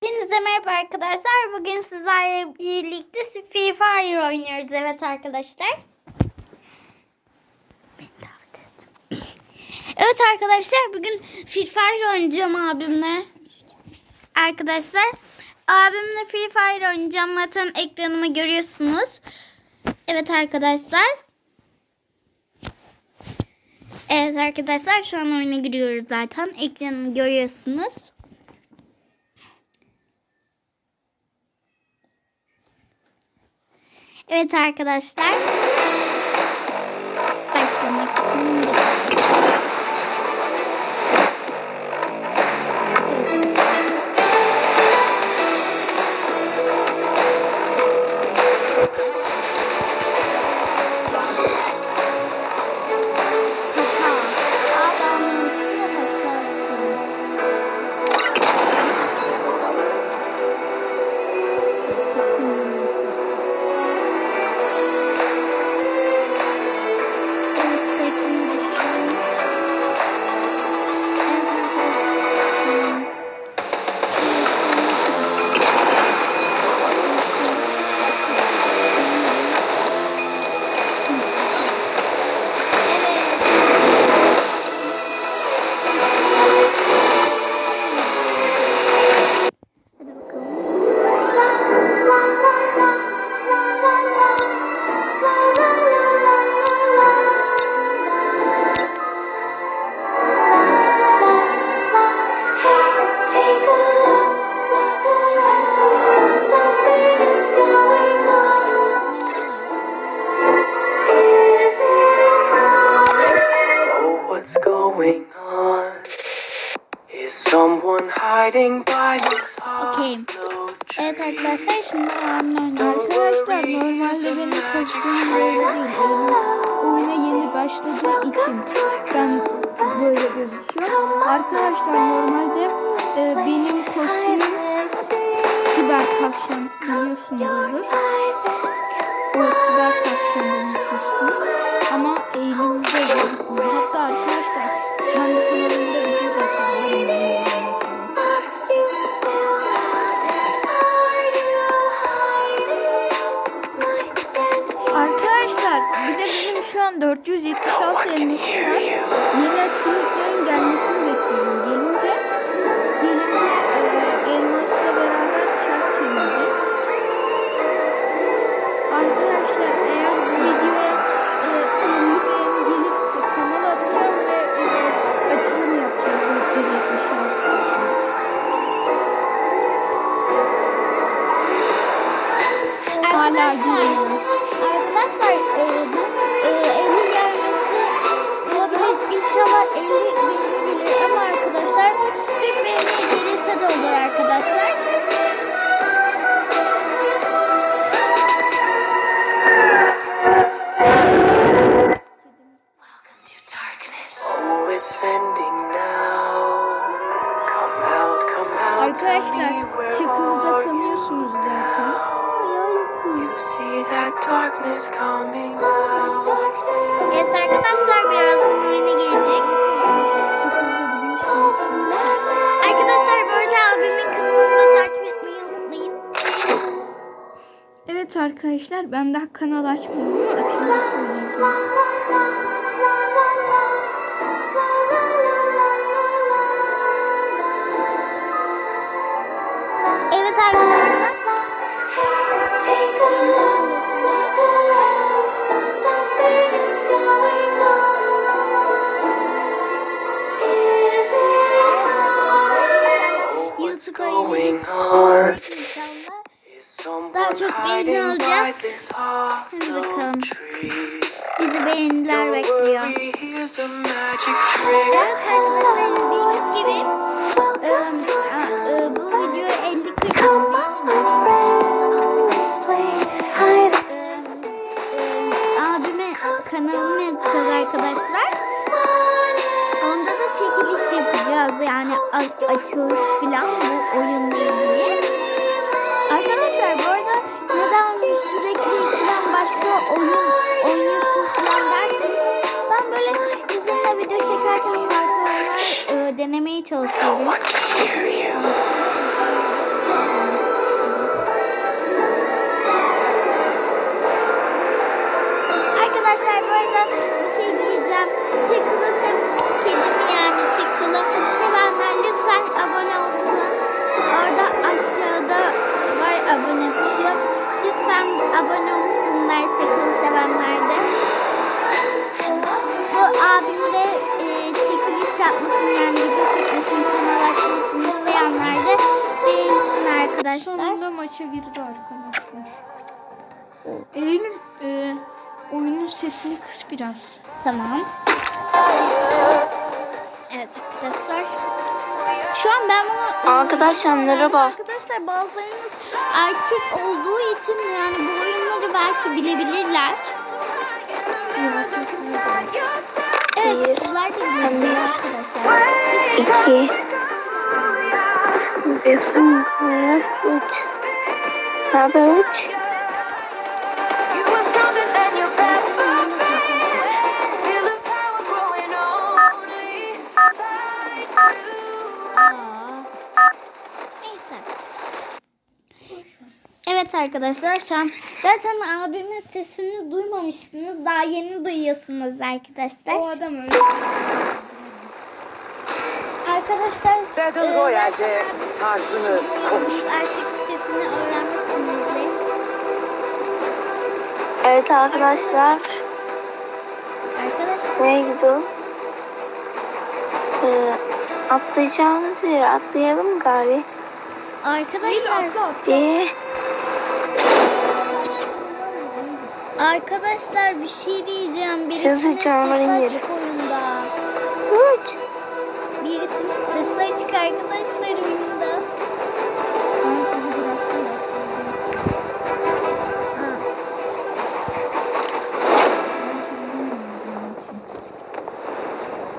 Hepinize merhaba arkadaşlar. Bugün sizlerle birlikte Free Fire oynuyoruz. Evet arkadaşlar. Evet arkadaşlar bugün Free Fire oynayacağım abimle. Arkadaşlar abimle Free Fire oynayacağım. Zaten ekranımı görüyorsunuz. Evet arkadaşlar. Evet arkadaşlar şu an oyuna giriyoruz zaten. Ekranımı görüyorsunuz. Evet arkadaşlar. Arkadaşlar normalde benim kostümüm böyle değil. Oyuna yeni başladığı için ben böyle gözüküyor. Arkadaşlar normalde e, benim kostümüm siber tavşan biliyorsunuzdur. O siber tavşan Arkadaşlar Çakıl'ı da tanıyorsunuz you zaten. now? You see that darkness coming The out. darkness. Evet arkadaşlar birazdan oyuna gelecek. Arkadaşlar bu arada abimin kanalını da takip etmeyi unutmayın. Evet arkadaşlar ben daha kanal açmadım ama açınca söyleyeceğim. İt coming? YouTube'a inşallah. Daha çok beğeni alacağız. Hadi bakalım. Bizi beğeniler bekliyor. Evet arkadaşlar bildiğiniz gibi yapacağız arkadaşlar. Onda da çekiliş yapacağız yani açılış falan bu oyunla ilgili. Arkadaşlar. Sonunda maça girdi arkadaşlar. Eylül e, oyunun sesini kıs biraz. Tamam. Evet arkadaşlar. Şu an ben bunu... Arkadaşlar merhaba. Arkadaşlar bazılarınız erkek olduğu için yani bu oyunları belki bilebilirler. Evet kızlar da bilebilir arkadaşlar. İki. Üç. Ne haber üç? Neyse. Evet arkadaşlar şu an zaten abimin sesini duymamıştınız. Daha yeni duyuyorsunuz arkadaşlar. O adam öyle. Arkadaşlar Battle e, Royale'de zaten abimin tarzını sesini konuştu. Artık sesini öğrenmişsinizdir. Evet arkadaşlar. Arkadaşlar Nereye gidiyoruz? Ee, atlayacağımız yere atlayalım gari. arkadaşlar Diye. arkadaşlar bir şey diyeceğim. Yazı sesi canavarın yeri. oyunda. Üç. Birisinin sesi açık arkadaşlar oyunda. Ben sizi bıraktım.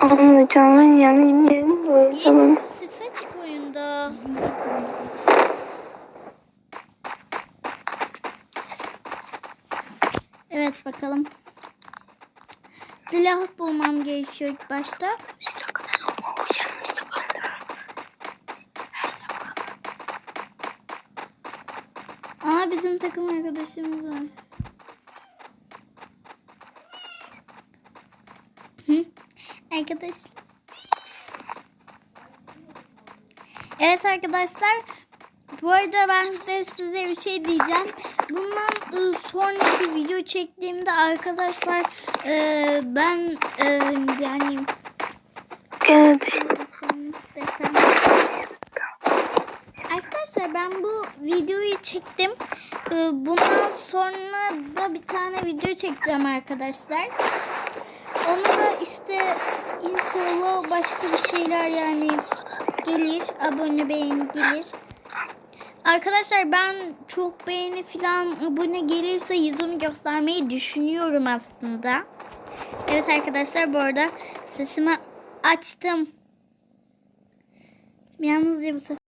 Ha. Anlayacağımın yanı yerim böyle tamam. Birisinin sesi açık oyunda. Evet bakalım. Silah bulmam gerekiyor ilk başta. İşte o yanımızda böyle. Aa bizim takım arkadaşımız var. Hı? Arkadaşlar. Evet arkadaşlar. Bu arada ben de size bir şey diyeceğim. Bundan ıı, sonraki video çektiğimde arkadaşlar ıı, ben ıı, yani Gene de. Nasıl desem. Arkadaşlar ben bu videoyu çektim. Ee, Bundan sonra da bir tane video çekeceğim arkadaşlar. Onu da işte inşallah başka bir şeyler yani gelir. Abone beğeni gelir. Arkadaşlar ben çok beğeni falan abone gelirse yüzümü göstermeyi düşünüyorum aslında. Evet arkadaşlar bu arada sesimi açtım. Yalnızca bu sefer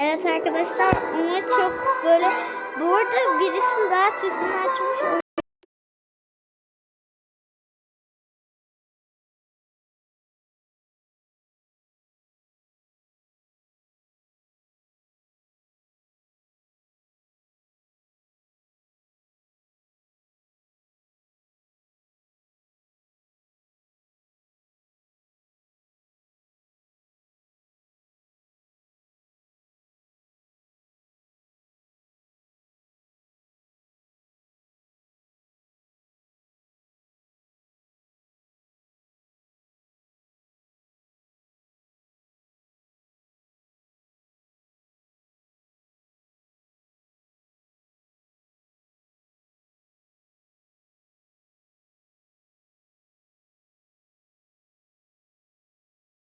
Evet arkadaşlar ama çok böyle bu arada birisi daha sesini açmış.